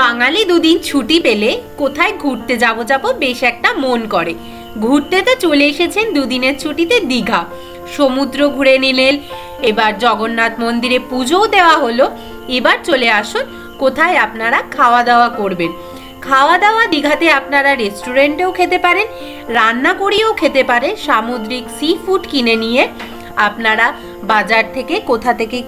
বাঙালি দুদিন ছুটি পেলে কোথায় ঘুরতে যাব যাব বেশ একটা মন করে। ঘুরতে তো চলে এসেছেন দুদিনের ছুটিতে দীঘা। সমুদ্র ঘুরে নিলেন, এবার জগন্নাথ মন্দিরে পুজোও দেওয়া হলো। এবার চলে আসুন, কোথায় আপনারা খাওয়া দাওয়া করবেন। খাওয়া দাওয়া দীঘাতে আপনারা রেস্টুরেন্টেও খেতে পারেন, রান্না করিয়েও খেতে পারেন, সামুদ্রিক সি ফুড কিনে নিয়ে। আপনারা বাজার থেকে কোথা থেকে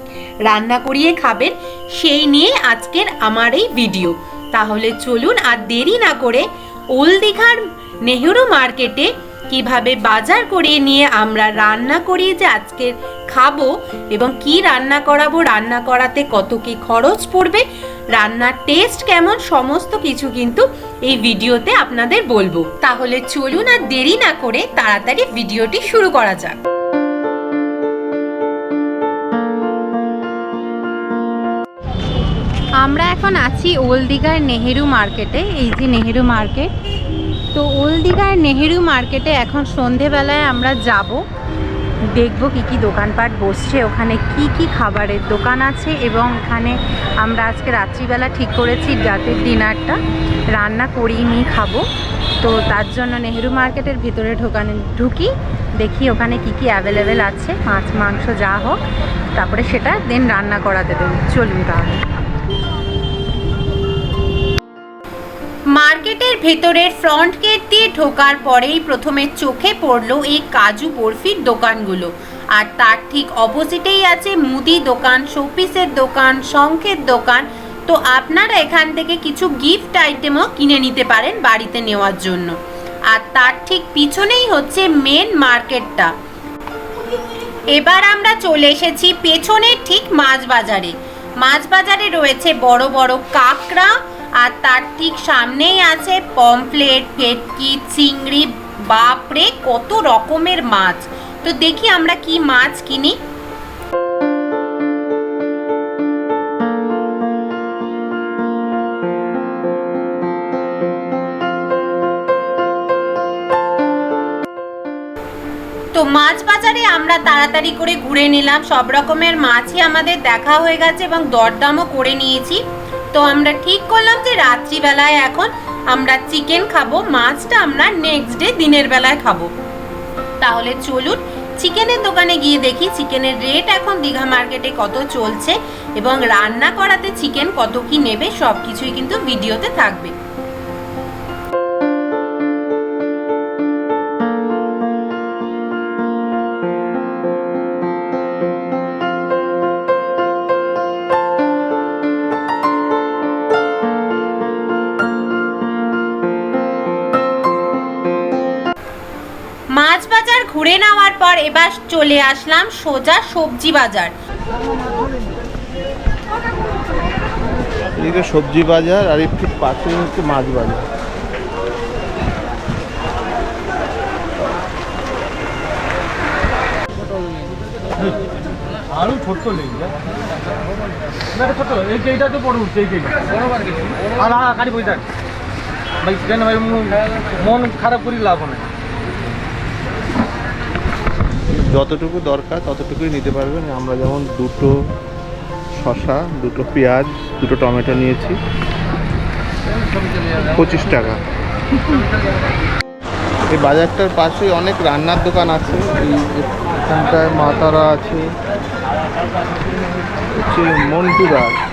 রান্না করিয়ে খাবেন সেই নিয়ে আজকের আমার এই ভিডিও। তাহলে চলুন আর দেরি না করে ওল দীঘার নেহেরু মার্কেটে কীভাবে বাজার করিয়ে নিয়ে আমরা রান্না করিয়ে যে আজকে খাব এবং কি রান্না করাবো, রান্না করাতে কত কি খরচ পড়বে, রান্নার টেস্ট কেমন, সমস্ত কিছু কিন্তু এই ভিডিওতে আপনাদের বলব। তাহলে চলুন আর দেরি না করে তাড়াতাড়ি ভিডিওটি শুরু করা যাক। এখন আছি ওল্ড দীঘার নেহেরু মার্কেটে, এই যে নেহেরু মার্কেট। তো ওল্ড দীঘার নেহেরু মার্কেটে এখন সন্ধেবেলায় আমরা যাব। দেখব কি কি দোকানপাট বসছে, ওখানে কি কি খাবারের দোকান আছে এবং এখানে আমরা আজকে রাত্রিবেলা ঠিক করেছি রাতের ডিনারটা। রান্না করিয়ে নিয়ে খাব। তো তার জন্য নেহেরু মার্কেটের ভিতরে ঢোকানে, ঢুকি, দেখি ওখানে কি কি অ্যাভেলেবেল আছে, মাছ, মাংস যা হোক, তারপরে সেটা দেন রান্না করাতে দেবো। চলুন তাহলে। মার্কেটের ভেতরের ফ্রন্ট গেট দিয়ে ঢোকার পরেই প্রথমে চোখে পড়ল এই কাজু বরফির দোকানগুলো। আর তার ঠিক অপোজিটেই আছে মুদি দোকান শোপিসের দোকান, শঙ্খের দোকান। তো আপনারা এখান থেকে কিছু গিফট আইটেমও কিনে নিতে পারেন বাড়িতে নেওয়ার জন্য। আর তার ঠিক পিছনেই হচ্ছে মেন মার্কেটটা এবার আমরা চলে এসেছি পেছনের ঠিক মাছ বাজারে। মাছ বাজারে রয়েছে বড় বড় কাঁকড়া আর তার ঠিক সামনেই আছে পমফ্লেট, ভেটকি, চিংড়ি। বাপরে, কত রকমের মাছ। তো দেখি আমরা কি মাছ কিনি। তো মাছ বাজারে আমরা তাড়াতাড়ি করে ঘুরে নিলাম। সব রকমের মাছই আমাদের দেখা হয়ে গেছে এবং দরদামও করে নিয়েছি। তো আমরা ঠিক করলাম যে রাত্রিবেলায় এখন আমরা চিকেন খাব, মাছটা আমরা নেক্সট ডে দিনের বেলায় খাব। তাহলে চলুন চিকেনের দোকানে গিয়ে দেখি চিকেনের রেট এখন দীঘা মার্কেটে কত চলছে এবং রান্না করাতে চিকেন কত কি নেবে সব কিছুই কিন্তু ভিডিওতে থাকবে। নেওয়ার পর এবার চলে আসলাম সোজা সবজি বাজার। এদিকে সবজি বাজার আর একটু পাশে হচ্ছে মাছ বাজার। আরও ছোট্ট লেগে যায় ছোট এই যে এইটাতে পড়ে উঠছে এই যে আর আর গাড়ি বই থাক। ভাই কেন ভাই মন- মন খারাপ করি লাভ নেই যতটুকু দরকার ততটুকুই নিতে পারবেন। আমরা যেমন দুটো শশা দুটো পেঁয়াজ, দুটো টমেটো নিয়েছি। পঁচিশ টাকা। এই বাজারটার পাশে অনেক রান্নার দোকান আছে। এখানটায় মা তারা আছে। হচ্ছে মন্টুরা হচ্ছে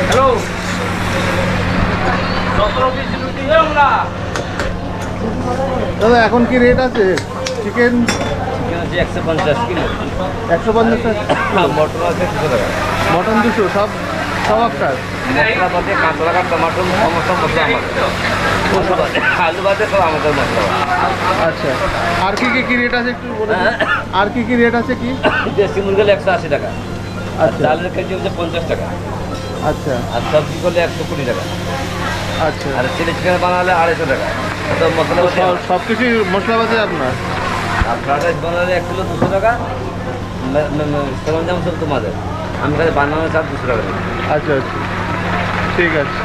হ্যালো দাদা এখন কি রেট আছে? চিকেন একশো পঞ্চাশ কিলো। একশো পঞ্চাশ মটর আছে দুশো টাকা। মটন দুশো সব আপনার মশলা বাদে কাঁচা টাকা টমাটো সমস্ত মশলা আমাদের মশলা আলু বাদে সব আমাদের মশলা। আচ্ছা। আর কি কি রেট আছে একটু বলে আর কি কি রেট আছে কি? দেশি মুরগি একশো আশি টাকা। আর আচ্ছা। চালের কেজি হচ্ছে পঞ্চাশ টাকা। আচ্ছা। আর সবজি করলে একশো কুড়ি টাকা। আচ্ছা। আর চিলি চিকেন বানালে আড়াইশো টাকা। তো মশলা সব কিছুই মশলাপাতি আপনার? আর ফ্রাইড রাইস বানালে এক কিলো দুশো টাকা। সরঞ্জাম সব তোমাদের। আমি কাছে বানানো চার দুশো টাকা আচ্ছা আচ্ছা। ঠিক আছে।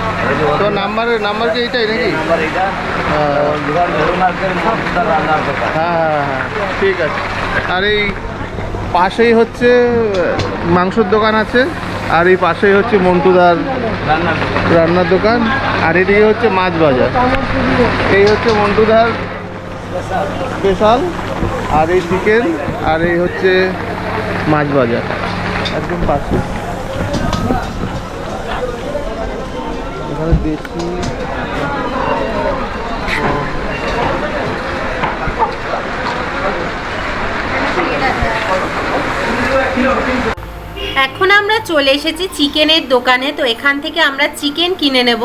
তো নাম্বার নাম্বার কি এইটাই নাকি? নাম্বার এটা হ্যাঁ। দোকান হ্যাঁ হ্যাঁ হ্যাঁ ঠিক আছে। আর এই পাশেই হচ্ছে মাংসের দোকান আছে। আর এই পাশেই হচ্ছে মন্টুদার রান্নার দোকান। রান্নার দোকান। আর এদিকে হচ্ছে মাছ বাজার। এই হচ্ছে মন্টুদার স্পেশাল। আর এই চিকেন। আর এই হচ্ছে মাছ বাজার। একদম পাশে। এখানে দেশি এখন আমরা চলে এসেছি চিকেনের দোকানে তো এখান থেকে আমরা চিকেন কিনে নেব।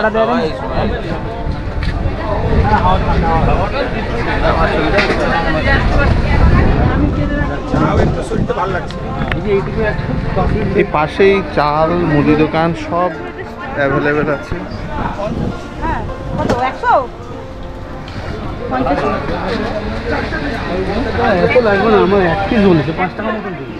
খাবারটা দেবেন এই পাশেই চাল মুদি দোকান সব অ্যাভেলেবেল আছে। এত লাগবে না আমার এক পিস বলেছে পাঁচ টাকা মতন দিবি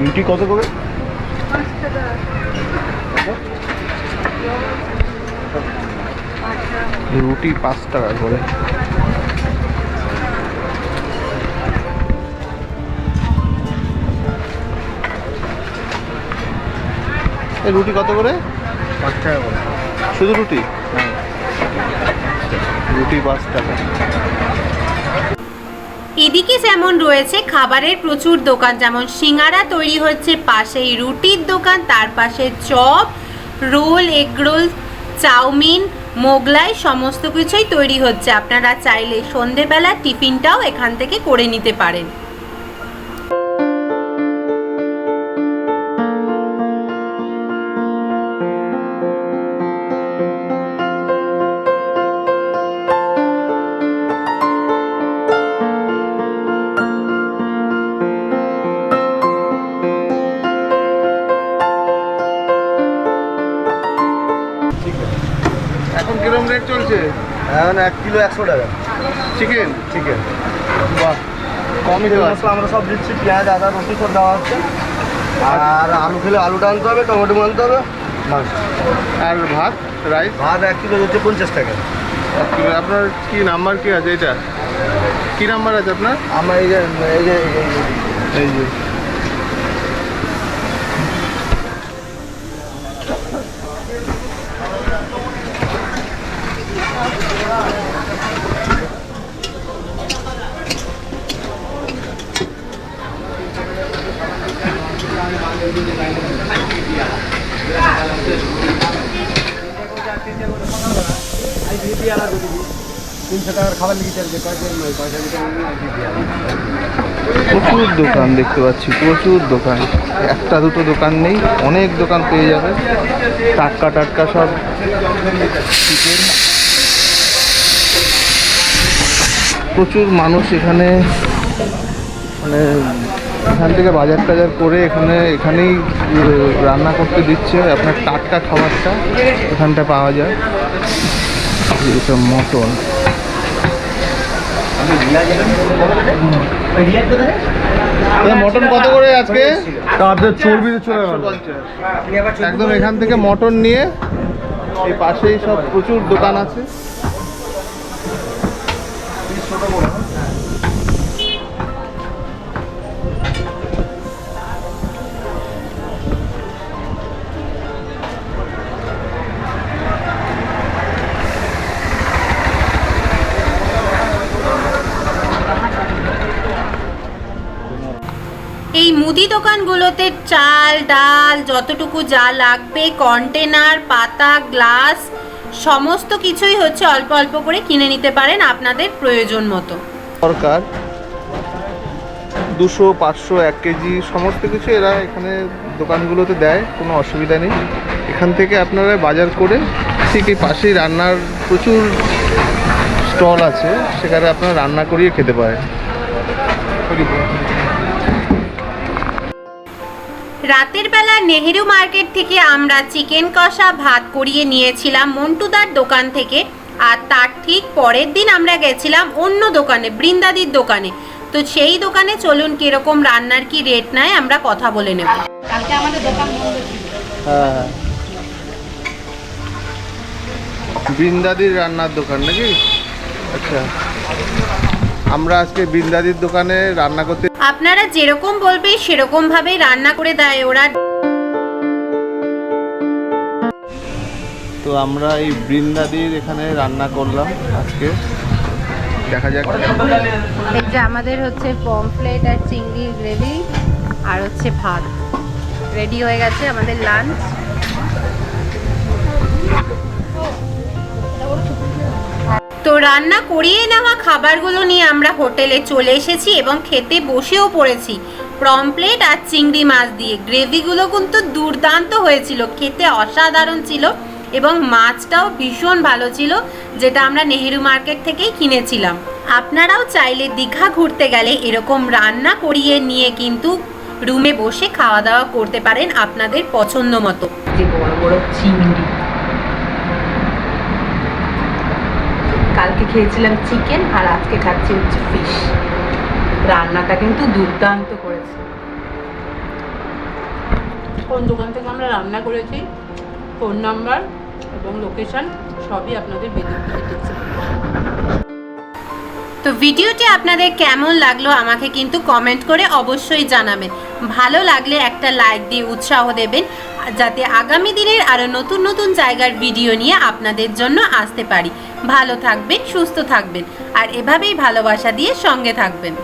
রুটি কত করে? রুটি পাঁচ টাকা করে। রুটি কত করে? পাঁচ টাকা করে। শুধু রুটি? রুটি পাঁচ টাকা। এদিকে যেমন রয়েছে খাবারের প্রচুর দোকান যেমন সিঙ্গারা তৈরি হচ্ছে পাশেই রুটির দোকান তার পাশে chop roll egg roll chow mein Mughlai সমস্ত কিছুই তৈরি হচ্ছে। আপনারা চাইলে সন্ধেবেলা টিফিনটাও এখান থেকে করে নিতে পারেন। এখন এক কিলো একশো টাকা। চিকেন চিকেন বাহ। কমই আছে মশলা আমরা সব দিচ্ছি পেঁয়াজ আদা রসুন সব দেওয়া হচ্ছে। আর আলু খেলে আলুটা আনতে হবে টমেটো আনতে হবে। আর ভাত রাইস? ভাত এক কিলো হচ্ছে পঞ্চাশ টাকা। আপনার কি নাম্বার কি আছে? এটা কি নাম্বার আছে আপনার? আমার এই যে এই যে এই যে- এই যে তিনশো টাকার খাবার লিখেছে আর কি পয়সা নয় পয়সা দিতে প্রচুর দোকান দেখতে পাচ্ছি, প্রচুর দোকান। একটা দুটো দোকান নেই, অনেক দোকান পেয়ে যাবে। টাটকা টাটকা সব। প্রচুর মানুষ এখানে মানে এখান থেকে বাজার টাজার করে এখানে, এখানেই রান্না করতে দিচ্ছে। আপনার টাটকা খাবারটা এখানটা পাওয়া যায়। মটন। মটন কত করে আজকে? তাদের চর্বি চলে গেল। একদম এখান থেকে মটন নিয়ে এই পাশেই সব প্রচুর দোকান আছে। এই দোকানগুলোতে চাল, ডাল, যতটুকু যা লাগবে, কন্টেনার, পাতা, গ্লাস, সমস্ত কিছুই হচ্ছে অল্প অল্প করে কিনে নিতে পারেন আপনাদের প্রয়োজন মতো। সরকার দুশো, পাঁচশো, এক কেজি, সমস্ত কিছু এরা এখানে দোকানগুলোতে দেয়, কোনো অসুবিধা নেই। এখান থেকে আপনারা বাজার করে ঠিক এই পাশেই রান্নার প্রচুর স্টল আছে, সেখানে আপনারা রান্না করিয়ে খেতে পারেন। রাতের বেলা নেহেরু মার্কেট থেকে আমরা চিকেন কষা ভাত করিয়ে নিয়েছিলাম মন্টুদার দোকান থেকে। আর তার ঠিক পরের দিন আমরা গেছিলাম অন্য দোকানে বৃন্দাদির দোকানে। তো সেই দোকানে চলুন কীরকম রান্নার কি রেট নেয় আমরা কথা বলে নেব। কালকে আমাদের দোকান বন্ধ ছিল। হ্যাঁ। বৃন্দাদির রান্নার দোকান নাকি? আচ্ছা। আমরা আজকে বৃন্দাদির দোকানে রান্না করতে আপনারা যেরকম বলবে সেরকম ভাবে রান্না করে দেয় ওরা। তো আমরা এই বৃন্দাদির এখানে রান্না করলাম আজকে। দেখা যাক এই যে আমাদের হচ্ছে পমফ্লেট আর চিংড়ি গ্রেভি আর হচ্ছে ভাত। রেডি হয়ে গেছে আমাদের লাঞ্চ তো রান্না করিয়ে নেওয়া খাবারগুলো নিয়ে আমরা হোটেলে চলে এসেছি এবং খেতে বসেও পড়েছি। প্রমপ্লেট আর চিংড়ি মাছ দিয়ে। গ্রেভিগুলো কিন্তু দুর্দান্ত হয়েছিল, খেতে অসাধারণ ছিল এবং মাছটাও ভীষণ ভালো ছিল, যেটা আমরা নেহেরু মার্কেট থেকেই কিনেছিলাম। আপনারাও চাইলে দীঘা ঘুরতে গেলে এরকম রান্না করিয়ে নিয়ে কিন্তু রুমে বসে খাওয়া দাওয়া করতে পারেন আপনাদের পছন্দ মতো। বড় বড় চিংড়ি কালকে খেয়েছিলাম চিকেন আর আজকে খাচ্ছি হচ্ছে ফিশ রান্নাটা কিন্তু দুর্দান্ত করেছে। কোন দোকান থেকে আমরা রান্না করেছি ফোন নাম্বার এবং লোকেশান সবই আপনাদের ভিডিও তো ভিডিওটি আপনাদের কেমন লাগল আমাকে কিন্তু কমেন্ট করে অবশ্যই জানাবেন। ভালো লাগলে একটা লাইক দিয়ে উৎসাহ দেবেন, যাতে আগামী দিনের আরও নতুন নতুন জায়গার ভিডিও নিয়ে আপনাদের জন্য আসতে পারি। ভালো থাকবেন, সুস্থ থাকবেন, আর এভাবেই ভালোবাসা দিয়ে সঙ্গে থাকবেন।